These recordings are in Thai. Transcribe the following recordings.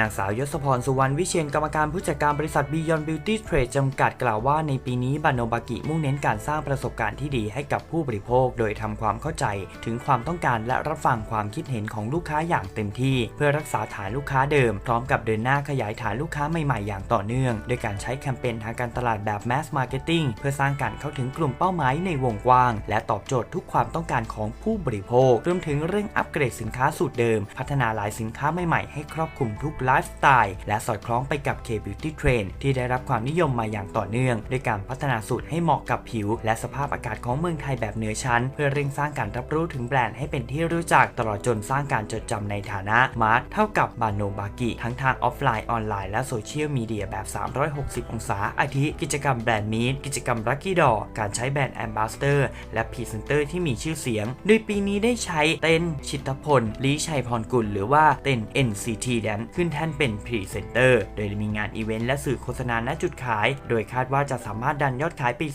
นางสาวยศพรสุวรรณวิเชียนกรรมการผู้จัดการบริษัท Beyond Beauty Trade จำกัดกล่าวว่าในปีนี้บานโนบากิมุ่งเน้นการสร้างประสบการณ์ที่ดีให้กับผู้บริโภค โดยทำความเข้าใจถึงความต้องการและรับฟังความคิดเห็นของลูกค้าอย่างเต็มที่ เพื่อรักษาฐานลูกค้าเดิม พร้อมกับเดินหน้าขยายฐานลูกค้าใหม่ๆอย่างต่อเนื่อง โดยการใช้แคมเปญทางการตลาดแบบ Mass Marketing เพื่อสร้างการเข้าถึงกลุ่มเป้าหมายในวงกว้าง และตอบโจทย์ทุกความต้องการของผู้บริโภครวมถึงเร่งอัปเกรดสินค้าสูตรเดิม พัฒนาหลายสินค้าใหม่ๆให้ครอบคลุมทุกไลฟ์สไตล์และสอดคล้องไปกับ K-Beauty Trend ที่ได้รับความนิยมมาอย่างต่อเนื่อง ด้วยการพัฒนาสูตรให้เหมาะกับผิว และสภาพอากาศของเมืองไทยแบบเหนือชั้น เพื่อเร่งสร้างการรับรู้ถึงแบรนด์ให้เป็นที่รู้จักตลอดจนสร้างการจดจำในฐานะมาร์ทเท่ากับบานโนบากิทั้งทางออฟไลน์ออนไลน์และโซเชียลมีเดียแบบ 360 องศา อาทิ กิจกรรมแบรนด์มีดกิจกรรมลัคกี้ดอการใช้แบรนด์แอมบาสเตอร์และพรีเซนเตอร์ที่มีชื่อเสียง โดยปีนี้ได้ใช้เต้นชิตพลลีชัยพรกุล หรือว่าเต้น NCT Dance ขึ้นแทนเป็นพรีเซนเตอร์ โดยมีงานอีเวนต์และสื่อโฆษณาณจุดขาย โดยคาดว่าจะสามารถดันยอดขายปี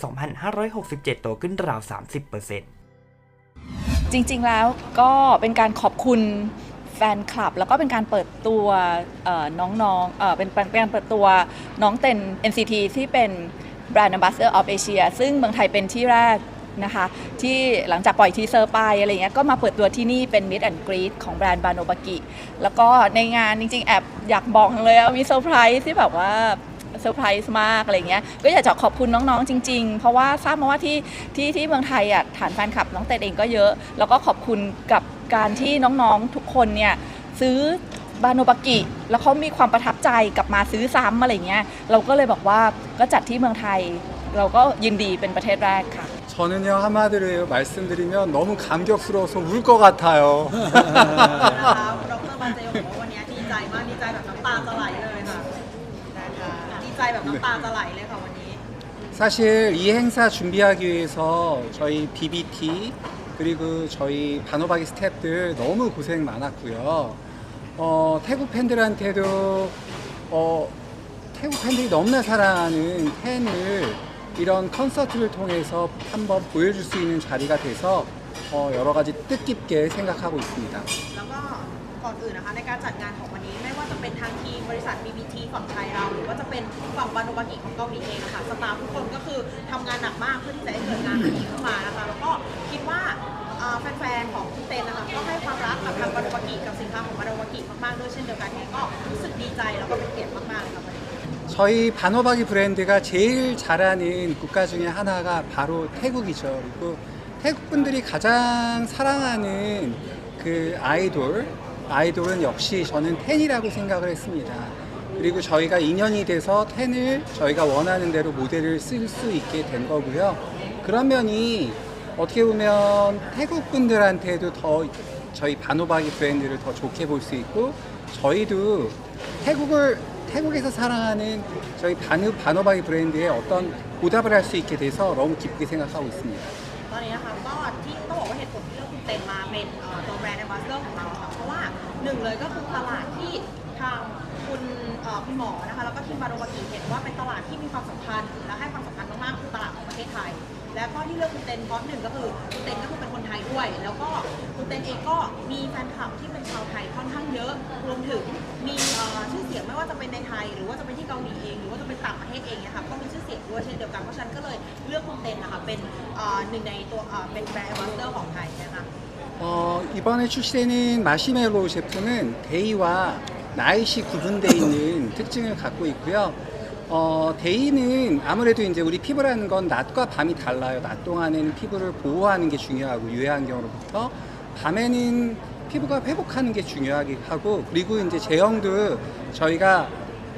2567 โตขึ้นราว 30%จริงๆแล้วก็เป็นการขอบคุณแฟนคลับ แล้วก็เป็นการเปิดตัวน้องๆเป็นเป็นเป็นการเปิดตัวน้องเต็น NCT ที่เป็น Brand Ambassador of Asia ซึ่งเมืองไทยเป็นที่แรก นะคะ ที่หลังจากปล่อยทีเซอร์ไปอะไรเงี้ยก็มาเปิดตัวที่นี่เป็น Meet and Greet ของแบรนด์บาโนบากิแล้วก็ในงานจริงๆ แอบอยากบอกเลยว่ามีเซอร์ไพรส์ที่แบบว่าเซอร์ไพรส์มากอะไรเงี้ยก็อยากจะขอบคุณน้องๆจริง ๆ เพราะว่าทราบมาว่าที่ที่ที่เมืองไทยอะฐานแฟนคลับน้องเต้เองก็เยอะ แล้วก็ขอบคุณกับการที่น้องๆทุกคนเนี่ยซื้อบาโนบากิแล้วเขามีความประทับใจกลับมาซื้อซ้ำอะไรเงี้ยเราก็เลยบอกว่าก็จัดที่เมืองไทย เราก็ยินดีเป็นประเทศแรกค่ะ 저는요 한마디로 말씀드리면 너무 감격스러워서 울 것 같아요. นะคะดรบาเจลบอกว่าวันนี้ดีใจมากดีใจแบบน้ำตาจะไหลเลยค่ะนะคะดีใจแบบน้ำตาจะไหลเลยค่ะวันนี้ 사실 이 행사 준비하기 위해서 저희 BBT 그리고 저희 바노바기 스태프들 너무 고생 많았고요. 어, 태국 팬들한테도 어, 태국 팬들이 너무나 사랑하는 팬을 이런 콘서트를 통해서 한번 보여줄 수 있는 자리가 돼서 어, 여러 가지 뜻깊게 생각하고 있습니다. แล้วก็ก่อนอื่นนะคะในการจัดงานของวันนี้ ไม่ว่าจะเป็นทางทีมบริษัท BBT ฝั่งไทยเรา หรือว่าจะเป็นฝั่งบาโนบากิของเกาหลีเองนะคะสตาฟทุกคนก็คือทำงานหนักมากเพื่อที่จะให้เกิดงานแบบนี้ขึ้นมานะคะ แล้วก็คิดว่าเอ่อแฟนๆของคุณเต้นนะคะก็ให้ความรักกับทางบาโนบากิกับสินค้าของบาโนบากิมากๆด้วยเช่นเดียวกันเองก็รู้สึกดีใจแล้วก็เป็นเกียรติ รติ 저희 바노바기 브랜드가 제일 잘하는 국가 중에 하나가 바로 태국이죠. 그리고 태국 분들이 가장 사랑하는 그 아이돌, 아이돌은 역시 저는 텐이라고 생각을 했습니다. 그리고 저희가 인연이 돼서 텐을 저희가 원하는 대로 모델을 쓸 수 있게 된 거고요. 그런 면이 어떻게 보면 태국 분들한테도 더 저희 바노바기 브랜드를 더 좋게 볼 수 있고 저희도 태국을 태국에서 사랑하는 저희 바누, 바노바기 브랜드에 어떤 보답을 할 수 있게 돼서 너무 기쁘게 생각하고 있습니다. ตอนนี้นะคะก็ที่ต้องบอกว่าเหตุผลที่เลือกคุณเต็มมาเป็นเอ่อตัวแบรนด์แอมบาสเดอร์ของเราค่ะเพราะว่าหนึ่งเลยก็คือตลาดที่ทางคุณเอ่อคุณหมอนะคะแล้วก็ทีมบาโรบากิเห็นว่าเป็นตลาดที่มีความสำคัญและให้ความสำคัญมากๆคือตลาดของประเทศไทย และก็ที่เลือกคุณเต็นเพราะหนึ่งก็คือคุณเต็นก็คือเป็นคนไทย ด้วย แล้วก็คุณเต็นเองก็มีแฟนคลับที่เป็นชาวไทยค่อนข้างเยอะ รวมถึงมีเอ่อชื่อเสียงไม่ว่าจะเป็นในไทย หรือว่าจะเป็นที่เกาหลีเอง หรือว่าจะเป็นต่างประเทศเองเนี่ยค่ะก็มีชื่อเสียงด้วยเช่นเดียวกันเพราะฉะนั้นก็เลยเลือกคุณเต็นนะคะเป็นเอ่อหนึ่งในตัวเอ่อเป็นแบรนด์แอมบาสเดอร์ของไทยนะคะ 어, 이번에 출시되는 마시멜로우 제품은 데이와 나잇이 구분되어 있는 특징을 갖고 있고요. 어, 데이는 아무래도 이제 우리 피부라는 건 낮과 밤이 달라요. 낮 동안에는 피부를 보호하는 게 중요하고 유해환경으로부터 밤에는 피부가 회복하는 게 중요하게 하고 그리고 이제 제형도 저희가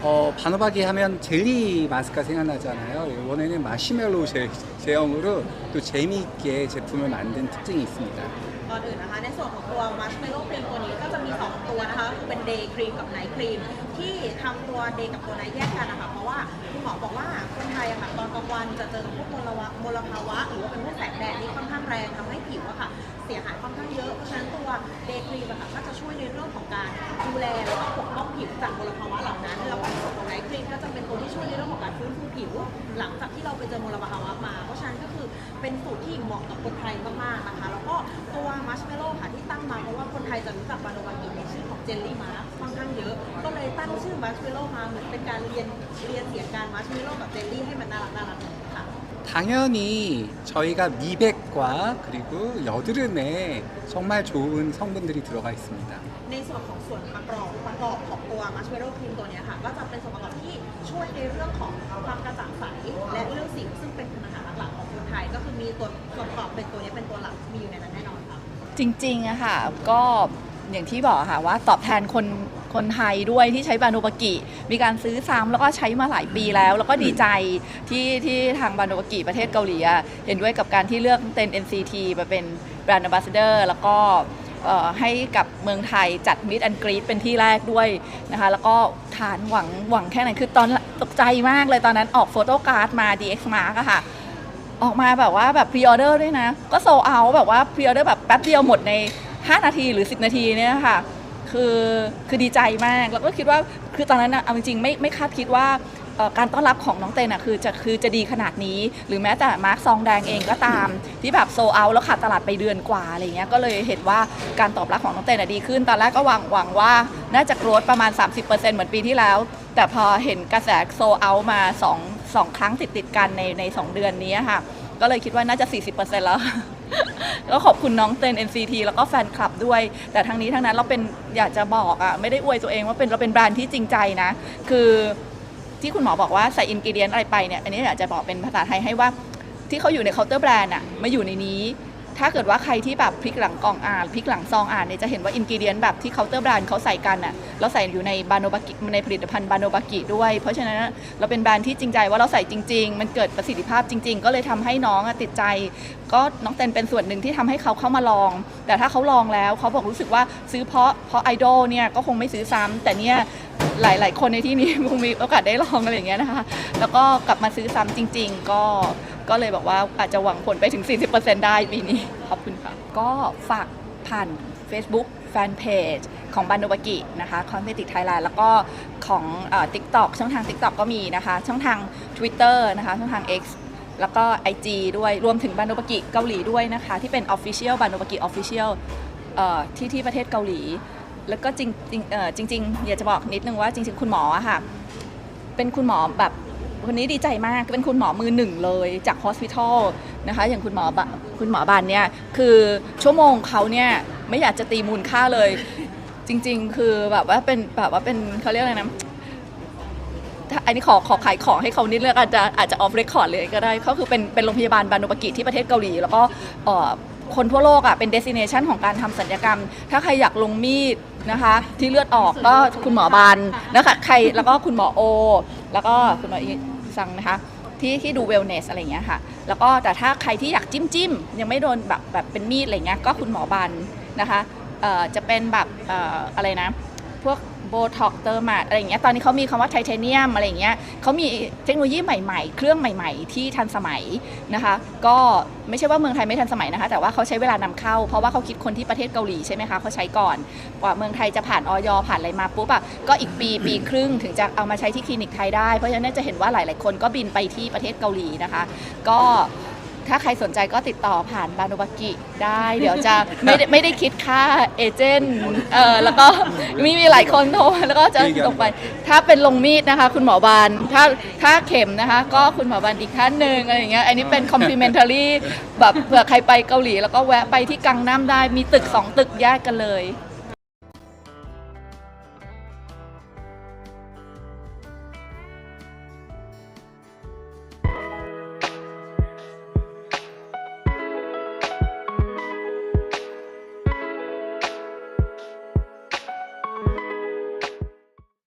어, 바노바기 하면 젤리 마스크가 생각나잖아요. 이번에는 마시멜로우 제, 제형으로 또 재미있게 제품을 만든 특징이 있습니다. ก่อนอื่นนะคะ ในส่วนของตัวมัชเมลโล่ครีมตัวนี้ก็จะมี 2 ตัวนะคะคือเป็นเดย์ครีมกับไนท์ครีมที่ทำตัวเดย์กับตัวไนท์แยกกันนะคะ วันจะเจอกับพวกมลวะมลภาวะ หรือว่าเป็นพวกแสงแดดที่ค่อนข้างแรงทำให้ผิวอะค่ะเสียหายค่อนข้างเยอะ เพราะฉะนั้นตัวเดย์ครีมอะค่ะก็จะช่วยในเรื่องของการดูแลแล้วก็ปกป้องผิวจากมลภาวะเหล่า ช่วยในเรื่องของการฟื้นฟูผิว หลังจากที่เราไปเจอมลภาวะมา เพราะฉะนั้นก็คือเป็นสูตรที่เหมาะกับคนไทยมากๆนะคะ แล้วก็ตัวมัชเมลโล่ค่ะที่ตั้งมาเพราะว่าคนไทยจะรู้จักบาโนวากิในชื่อของเจลลี่มาร์ค่อนข้างเยอะ ก็เลยตั้งชื่อมัชเมลโล่มาเหมือนเป็นการเรียนเรียนเสียงการมัชเมลโล่กับเจลลี่ให้มันน่ารักน่ารัก 당연히 저희가 미백과 그리고 여드름에 정말 좋은 성분들이 들어가 있습니다. ในส่วนของส่วนประกอบประกอบของตัวมัชเมลโล่ครีมตัวเนี้ยค่ะ ก็จะเป็นส่วนประกอบที่ช่วยในเรื่องของความกระจ่างใสและเรื่องสิวซึ่งเป็นปัญหาหลักๆของคนไทย ก็คือมีตัวส่วนประกอบเป็นตัวเนี้ยเป็นตัวหลักมีอยู่ในนั้นแน่นอนค่ะ จริงๆอะค่ะก็อย่างที่บอกค่ะว่าตอบแทนคน คนไทยด้วยที่ใช้บานูบากิมีการซื้อซ้ำแล้วก็ใช้มาหลายปีแล้ว แล้วก็ดีใจที่ที่ทางบานูบากิประเทศเกาหลีเห็นด้วยกับการที่เลือกเต็น NCT มาเป็นแบรนด์ a m b a s s a d o r แล้วก็ให้กับเมืองไทยจัดมิดอันกรีดเป็นที่แรกด้วยนะคะ แล้วก็ฐานหวังหวังแค่ไหนคือตอนตกใจมากเลยตอนนั้นออกโฟโต้การ์ดมา DX Mark อะค่ะ ออกมาแบบว่าแบบพรีออเดอร์ด้วยนะ ก็โซเอาแบบว่าพรีออเดอร์แบบแป๊บเดียวหมดใน 5 นาทีหรือ 10 นาทีเนี่ยค่ะ คือคือดีใจมาก แล้วก็คิดว่าคือตอนนั้นนะเอาจริงๆไม่ไม่คาดคิดว่าเอ่อการต้อนรับของน้องเต้นอะคือจะคือจะดีขนาดนี้ หรือแม้แต่มาร์คซองแดงเองก็ตาม ที่แบบโซเอาแล้วขาดตลาดไปเดือนกว่าอะไรเงี้ยก็เลยเห็นว่าการตอบรับของน้องเต้นอะดีขึ้น ตอนแรกก็หวังหวังว่าน่าจะโกรธประมาณ 30%เหมือนปีที่แล้ว แต่พอเห็นกระแสโซเอามา2 2ครั้งติดติดๆกันในใน2เดือนนี้ค่ะก็เลยคิดว่าน่าจะ 40%แล้ว ก็ขอบคุณน้องเต้น NCT แล้วก็แฟนคลับด้วย แต่ทั้งนี้ทั้งนั้นเราเป็นอยากจะบอกอะไม่ได้อวยตัวเองว่าเป็นเราเป็นแบรนด์ที่จริงใจนะ คือที่คุณหมอบอกว่าใส่อินกิเดียนอะไรไปเนี่ยอันนี้อยากจะบอกเป็นภาษาไทยให้ว่าที่เขาอยู่ในเคาน์เตอร์แบรนด์อะมาอยู่ในนี้ ถ้าเกิดว่าใครที่แบบพลิกหลังกล่องอ่านพลิกหลังซองอ่านเนี่ยจะเห็นว่าอินกิเดียนแบบที่เคาน์เตอร์แบรนด์เขาใส่กันอะเราใส่อยู่ในบาโนบากิในผลิตภัณฑ์บาโนบากิด้วย เพราะฉะนั้นเราเป็นแบรนด์ที่จริงใจว่าเราใส่จริง ๆ มันเกิดประสิทธิภาพจริง ๆ ก็เลยทำให้น้องติดใจ ก็น้องเตนเป็นส่วนหนึ่งที่ทำให้เขาเข้ามาลอง แต่ถ้าเขาลองแล้วเขาบอกรู้สึกว่าซื้อเพราะเพราะไอดอลเนี่ยก็คงไม่ซื้อซ้ำแต่เนี่ยหลาย ๆ คนในที่นี้คงมีโอกาสได้ลองอะไรอย่างเงี้ยนะคะ แล้วก็กลับมาซื้อซ้ำจริง ๆ ก็ ก็เลยบอกว่าอาจจะหวังผลไปถึง 40%ได้ปีนี้ ขอบคุณค่ะ ก็ฝากผ่าน Facebook Fanpage ของบันโดบากินะคะคอนเทนต์ไทยแลนด์แล้วก็ของเอ่อ TikTok ช่องทาง TikTok ก็มีนะคะ ช่องทาง Twitter นะคะ ช่องทาง X แล้วก็ IG ด้วยรวมถึงบันโดบากิเกาหลีด้วยนะคะ ที่เป็น Official บันโดบากิ Official เอ่อที่ที่ประเทศเกาหลี แล้วก็จริงจริงเอ่อจริง ๆ อยากจะบอกนิดนึงว่าจริง ๆ คุณหมออะค่ะ เป็นคุณหมอแบบ คนนี้ดีใจมากเป็นคุณหมอมือหนึ่งเลยจากฮอสพิทอลนะคะ อย่างคุณหมอคุณหมอบันเนี่ยคือชั่วโมงเขาเนี่ยไม่อยากจะตีมูลค่าเลย จริง ๆ คือแบบว่าเป็นแบบว่าเป็นเขาเรียกอะไรนะอันนี้ขอขอขายของให้เขานิดเรื่องอาจจะอาจจะออฟเรคคอร์ดเลยก็ได้ก็คือเป็นเป็นโรงพยาบาลบานุปกิที่ประเทศเกาหลี แล้วก็ คนทั่วโลกอะเป็นเดสิเนชันของการทำสัญญกรรม ถ้าใครอยากลงมีดนะคะ ที่เลือดออกก็คุณหมอบันนะคะใครแล้วก็คุณหมอโอ แล้วก็คุณหมออีซังนะคะ ที่ที่ดูเวลเนสอะไรอย่างเงี้ยค่ะ แล้วก็แต่ถ้าใครที่อยากจิ้มจิ้มยังไม่โดนแบบแบบเป็นมีดอะไรเงี้ยก็คุณหมอบันนะคะเอ่อจะเป็นแบบเอ่ออะไรนะ พวก โบท็อกเตอร์มาอะไรอย่างเงี้ยตอนนี้เขามีคำว่าไทเทเนียมอะไรอย่างเงี้ยเขามีเทคโนโลยีใหม่ๆ เครื่องใหม่ ๆ ที่ทันสมัยนะคะ ก็ไม่ใช่ว่าเมืองไทยไม่ทันสมัยนะคะ แต่ว่าเขาใช้เวลานำเข้า เพราะว่าเขาคิดคนที่ประเทศเกาหลีใช่ไหมคะเขาใช้ก่อนกว่าเมืองไทยจะผ่านออยผ่านอะไรมาปุ๊บอะก็อีกปีปีครึ่งถึงจะเอามาใช้ที่คลินิกไทยได้เพราะฉะนั้นจะเห็นว่าหลาย ๆ คนก็บินไปที่ประเทศเกาหลีนะคะ ก็ ถ้าใครสนใจก็ติดต่อผ่านบานุบากิได้ เดี๋ยวจะไม่ได้ไม่ได้คิดค่าเอเจนต์เออแล้วก็มีมีหลายคนโทรมาแล้วก็จะตกไป ถ้าเป็นลงมีดนะคะ คุณหมอบานถ้าถ้าเข็มนะคะ ก็คุณหมอบานอีกท่านหนึ่งอะไรอย่างเงี้ยอันนี้เป็น complimentary แบบเผื่อใครไปเกาหลี แล้วก็แวะไปที่กังน้ำได้มีตึก2ตึกแยกกันเลย